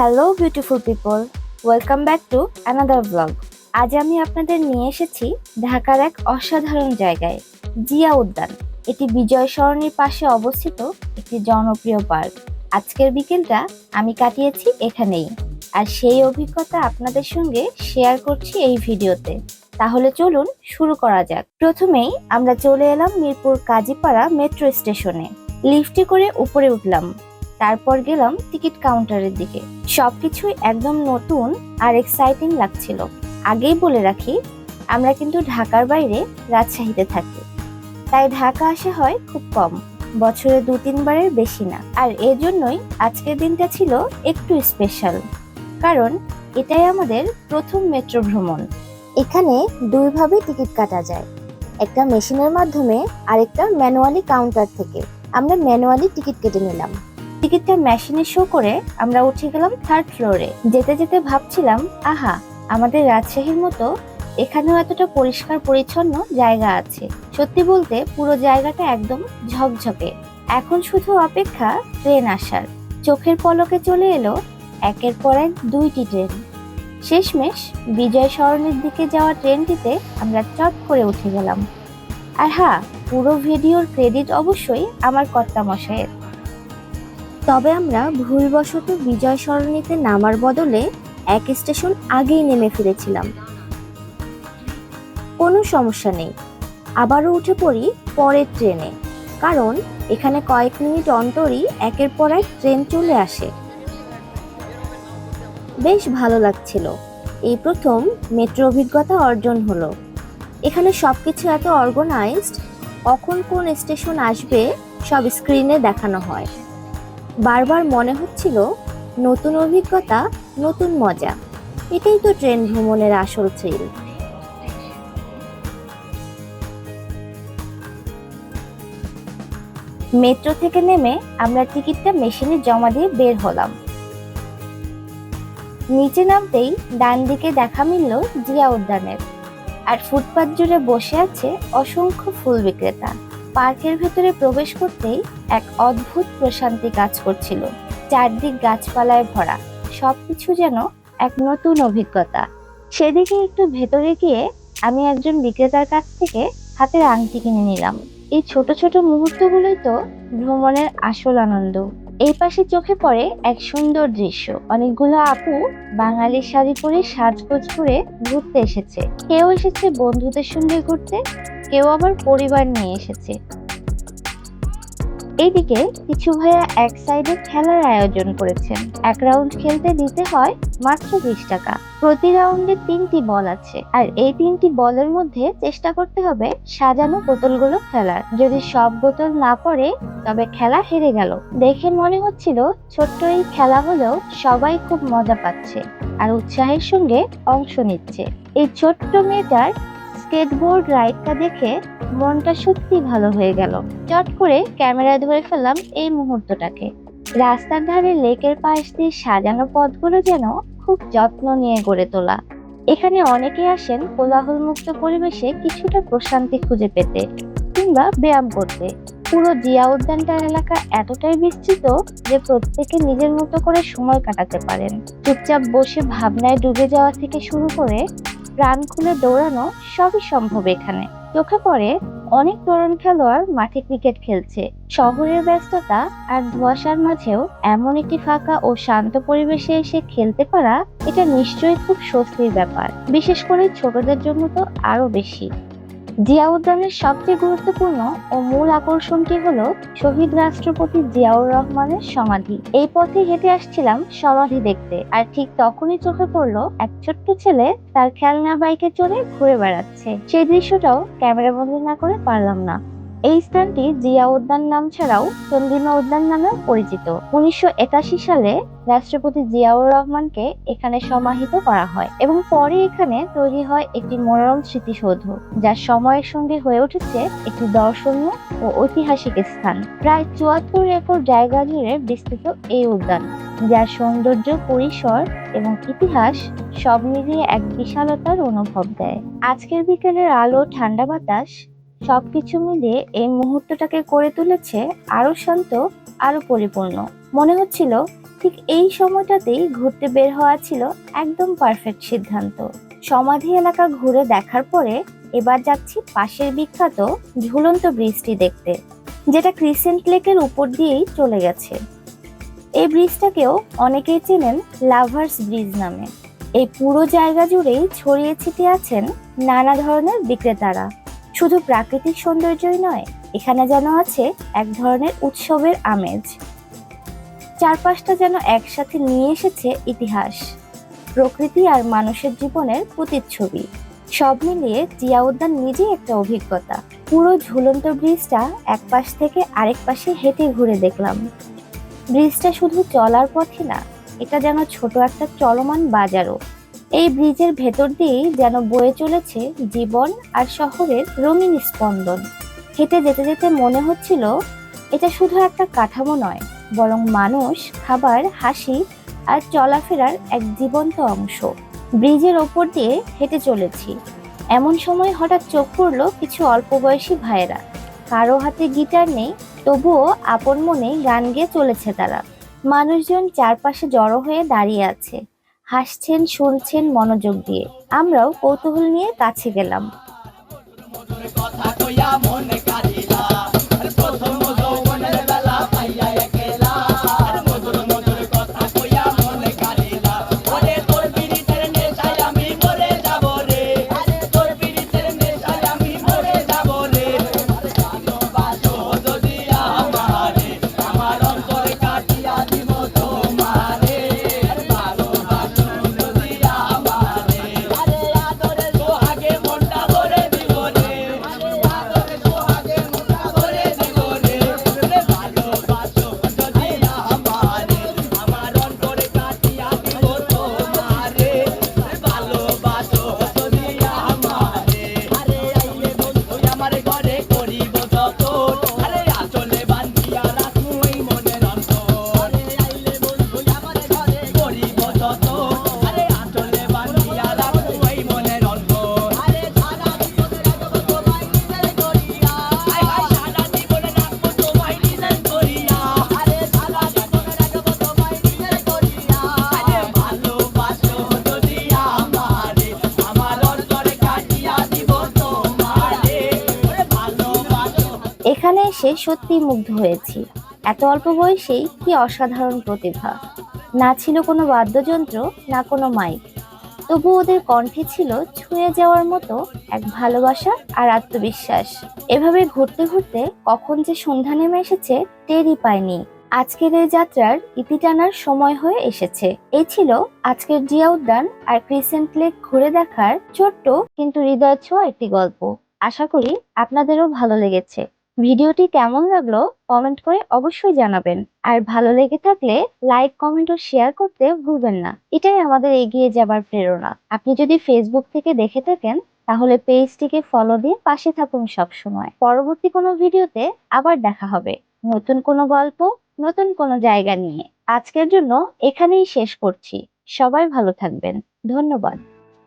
Hello beautiful people welcome back to another blog আজ আমি আপনাদের নিয়ে এসেছি ঢাকার এক অসাধারণ জায়গায়, জিয়া উদ্যান। এটি বিজয় সরণির পাশে অবস্থিত একটি জনপ্রিয় পার্ক। আজকের বিকেলটা আমি কাটিয়েছি এখানেই। আর সেই অভিজ্ঞতা আপনাদের সঙ্গে শেয়ার করছি এই ভিডিওতে। তাহলে চলুন শুরু করা যাক। প্রথমেই আমরা চলে এলাম মিরপুর কাজীপাড়া মেট্রো স্টেশনে। লিফটে করে উপরে উঠলাম। তারপর গেলাম টিকিট কাউন্টারের দিকে। সবকিছুই একদম নতুন আর এক্সাইটিং লাগছিল। আগেই বলে রাখি, আমরা কিন্তু ঢাকার বাইরে রাজশাহীতে থাকি। তাই ঢাকা আসা হয় খুব কম, বছরে দু তিনবারের বেশি না। আর এজন্যই আজকের দিনটা ছিল একটু স্পেশাল কারণ এটাই আমাদের প্রথম মেট্রো ভ্রমণ। এখানে দুইভাবে টিকিট কাটা যায়, একটা মেশিনের মাধ্যমে আরেকটা ম্যানুয়ালি কাউন্টার থেকে। আমরা ম্যানুয়ালি টিকিট কেটে নিলাম। টিকিটটা মেশিনে শো করে আমরা উঠে গেলাম থার্ড ফ্লোরে যেতে যেতে ভাবছিলাম, আহা, আমাদের রাজশাহীর মতো এখানেও এতটা পরিষ্কার পরিচ্ছন্ন জায়গা আছে। সত্যি বলতে পুরো জায়গাটা একদম ঝকঝকে। এখন শুধু অপেক্ষা ট্রেন আসার। চোখের পলকে চলে এলো একের পর এক দুইটি ট্রেন শেষমেশ বিজয় সরণের দিকে যাওয়া ট্রেনটিতে আমরা চট করে উঠে গেলাম। আর হ্যাঁ পুরো ভিডিওর ক্রেডিট অবশ্যই আমার কর্তা মশাইয়ের তবে আমরা ভুলবশত বিজয় সরণিতে নামার বদলে এক স্টেশন আগেই নেমে ফিরেছিলাম। কোনো সমস্যা নেই। আবারও উঠে পড়ি পরের ট্রেনে, কারণ এখানে কয়েক মিনিট অন্তরই একের পর এক ট্রেন চলে আসে। বেশ ভালো লাগছিল। এই প্রথম মেট্রো অভিজ্ঞতা অর্জন হলো। এখানে সবকিছু এত অর্গানাইজড কখন কোন স্টেশন আসবে সব স্ক্রিনে দেখানো হয়। বারবার মনে হচ্ছিল নতুন অভিজ্ঞতা, নতুন মজা। এটাই তো ট্রেন ভ্রমণের আসল থ্রিল মেট্রো থেকে নেমে আমরা টিকিটটা মেশিনে জমা দিয়ে বের হলাম। নিচে নামতেই ডান দিকে দেখা মিলল জিয়া উদ্যানের। আর ফুটপাত জুড়ে বসে আছে অসংখ্য ফুল বিক্রেতা। পার্কের ভেতরে প্রবেশ করতেই এক অদ্ভুত প্রশান্তি কাজ করছিল। চারদিক গাছপালায় ভরা, সবকিছু যেন এক নতুন অভিজ্ঞতা। সেদিকে একটু ভেতরে গিয়ে আমি একজন বিক্রেতার কাছ থেকে হাতের আংটি কিনে নিলাম। এই ছোট ছোট মুহূর্তগুলোই তো ভ্রমণের আসল আনন্দ। এই পাশে চোখে পড়ে এক সুন্দর দৃশ্য। অনেকগুলো আপু বাঙালি শাড়ি পরে সাজগোজ করে ঘুরতে এসেছে। কেউ এসেছে বন্ধুদের সঙ্গে ঘুরতে কেউ আবার পরিবার নিয়ে এসেছে। এইদিকে কিছু ভাইয়া এক সাইডে খেলার আয়োজন করেছেন। এক রাউন্ড খেলতে দিতে হয় মাত্র বিশ টাকা। প্রতি রাউন্ডে তিনটি বল আছে। আর এই তিনটি বলের মধ্যে চেষ্টা করতে হবে সাজানো বোতলগুলো খেলার। যদি সব বোতল না পড়ে, তবে খেলা হেরে গেল। দেখে মনে হচ্ছিল ছোট্ট এই খেলা হলেও সবাই খুব মজা পাচ্ছে আর উৎসাহের সঙ্গে অংশ নিচ্ছে। এই ছোট্ট মেয়েটার স্কেটবোর্ড রাইডটা দেখে মনটা সত্যি ভালো হয়ে গেল। চট করে ক্যামেরা ধরে ফেললাম এই মুহূর্তটাকে। রাস্তার ধারে লেকের পাশ দিয়ে সাজানো পথগুলো যেন খুব যত্ন নিয়ে গড়ে তোলা। এখানে অনেকে আসেন কোলাহল মুক্ত পরিবেশে কিছুটা প্রশান্তি খুঁজে পেতে কিংবা ব্যায়াম করতে। পুরো জিয়া উদ্যানটার এলাকা এতটাই বিস্তৃত যে প্রত্যেকে নিজের মতো করে সময় কাটাতে পারেন। চুপচাপ বসে ভাবনায় ডুবে যাওয়া থেকে শুরু করে প্রাণ খুলে দৌড়ানো সবই সম্ভব এখানে। চোখে পড়ে অনেক তরুণ খেলোয়াড় মাঠে ক্রিকেট খেলছে। শহরের ব্যস্ততা আর ধোয়াশার মাঝেও এমন একটি ফাঁকা ও শান্ত পরিবেশে এসে খেলতে পারা এটা নিশ্চয়ই খুব স্বস্তির ব্যাপার। বিশেষ করে ছোটদের জন্য তো আরও বেশি। জিয়া উদ্যানের সবচেয়ে গুরুত্বপূর্ণ ও মূল আকর্ষণটি হলো শহীদ রাষ্ট্রপতি জিয়াউর রহমানের সমাধি। এই পথে হেঁটে আসছিলাম সমাধি দেখতে আর ঠিক তখনই চোখে পড়ল এক ছোট্ট ছেলে তার খেলনা বাইকে চড়ে ঘুরে বেড়াচ্ছে। সেই দৃশ্যটাও ক্যামেরা বন্দি না করে পারলাম না। এই স্থানটি জিয়া উদ্যান নাম ছাড়াও চন্দ্রিমা উদ্যান নামেও পরিচিত। উনিশশো একাশি সালে রাষ্ট্রপতি জিয়াউর রহমানকে এখানে সমাহিত করা হয় এবং পরে এখানে তৈরি হয় একটি মনোরম স্মৃতিসৌধ, যা সময়ের সঙ্গে হয়ে উঠেছে একটি দর্শনীয় ও ঐতিহাসিক স্থান। প্রায় চুয়াত্তর একর জায়গা জুড়ে বিস্তৃত এই উদ্যান, যার সৌন্দর্য, পরিসর এবং ইতিহাস সব মিলিয়ে এক বিশালতার অনুভব দেয়। আজকের বিকেলের আলো, ঠান্ডা বাতাস সবকিছু মিলিয়ে এই মুহূর্তটাকে করে তুলেছে আরও শান্ত আরও পরিপূর্ণ। মনে হচ্ছিল ঠিক এই সময়টাতেই ঘুরতে বের হওয়া ছিল একদম পারফেক্ট সিদ্ধান্ত। সমাধি এলাকা ঘুরে দেখার পরে এবার যাচ্ছি পাশের বিখ্যাত ঝুলন্ত ব্রিজটি দেখতে, যেটা ক্রিসেন্ট লেকের উপর দিয়েই চলে গেছে। এই ব্রিজটাকেও অনেকেই চেনেন লাভার্স ব্রিজ নামে। এই পুরো জায়গা জুড়েই ছড়িয়ে ছিটিয়ে আছেন নানা ধরনের বিক্রেতারা। শুধু প্রাকৃতিক সৌন্দর্যই নয়, এখানে যেন আছে এক ধরনের উৎসবের আমেজ। চারপাশটা যেন একসাথে নিয়ে এসেছে ইতিহাস, প্রকৃতি আর মানুষের জীবনের প্রতিচ্ছবি। সব মিলিয়ে জিয়া উদ্যান নিজেই একটা অভিজ্ঞতা। পুরো ঝুলন্ত ব্রিজটা এক পাশ থেকে আরেক পাশে হেঁটে ঘুরে দেখলাম। ব্রিজটা শুধু চলার পথই না, এটা যেন ছোট একটা চলমান বাজারও। এই ব্রিজের ভেতর দিয়েই যেন বয়ে চলেছে জীবন আর শহরের রঙিন স্পন্দন। হেঁটে যেতে যেতে মনে হচ্ছিল, এটা শুধু একটা কাঠামো নয়, বরং মানুষ, খাবার, হাসি আর চলাফেরার এক জীবন্ত অংশ। ব্রিজের ওপর দিয়ে হেঁটে চলেছি। এমন সময় হঠাৎ চোখ পড়ল কিছু অল্প বয়সী ভাইয়েরা। কারও হাতে গিটার নেই, তবুও আপন মনে গান গেয়ে চলেছে তারা। মানুষজন চারপাশে জড়ো হয়ে দাঁড়িয়ে আছে। হাসছেন শুনছেন মনোযোগ দিয়ে। আমরাও কৌতূহল নিয়ে কাছে গেলাম। এখানে এসে সত্যি মুগ্ধ হয়েছি। এত অল্প বয়সেই কি অসাধারণ প্রতিভা। না ছিল কোনো বাদ্যযন্ত্র, না কোনো মাইক। তবু ওদের কণ্ঠে ছিল ছুঁয়ে যাওয়ার মতো এক ভালোবাসা আর আত্মবিশ্বাস। এভাবে ঘুরতে ঘুরতে কখন যে সন্ধ্যা নেমে এসেছে, টেরই পায়নি আজকের এই যাত্রার ইতি টানার সময় হয়ে এসেছে। এই ছিল আজকের জিয়া উদ্যান আর ক্রিসেন্ট লেক ঘুরে দেখার ছোট্ট কিন্তু হৃদয় ছোঁয়া একটি গল্প। আশা করি আপনাদেরও ভালো লেগেছে। ভিডিওটি কেমন লাগল কমেন্ট করে অবশ্যই জানাবেন। আর ভালো লেগে থাকলে লাইক, কমেন্ট ও শেয়ার করতে ভুলবেন না। এটাই আমাদের এগিয়ে যাবার প্রেরণা। আপনি যদি ফেসবুক থেকে দেখে থাকেন, তাহলে পেজটিকে ফলো দিয়ে পাশে থাকুন সব সময় পরবর্তী কোনো ভিডিওতে আবার দেখা হবে। নতুন কোনো গল্প, নতুন কোনো জায়গা নিয়ে। আজকের জন্য এখানেই শেষ করছি। সবাই ভালো থাকবেন। ধন্যবাদ।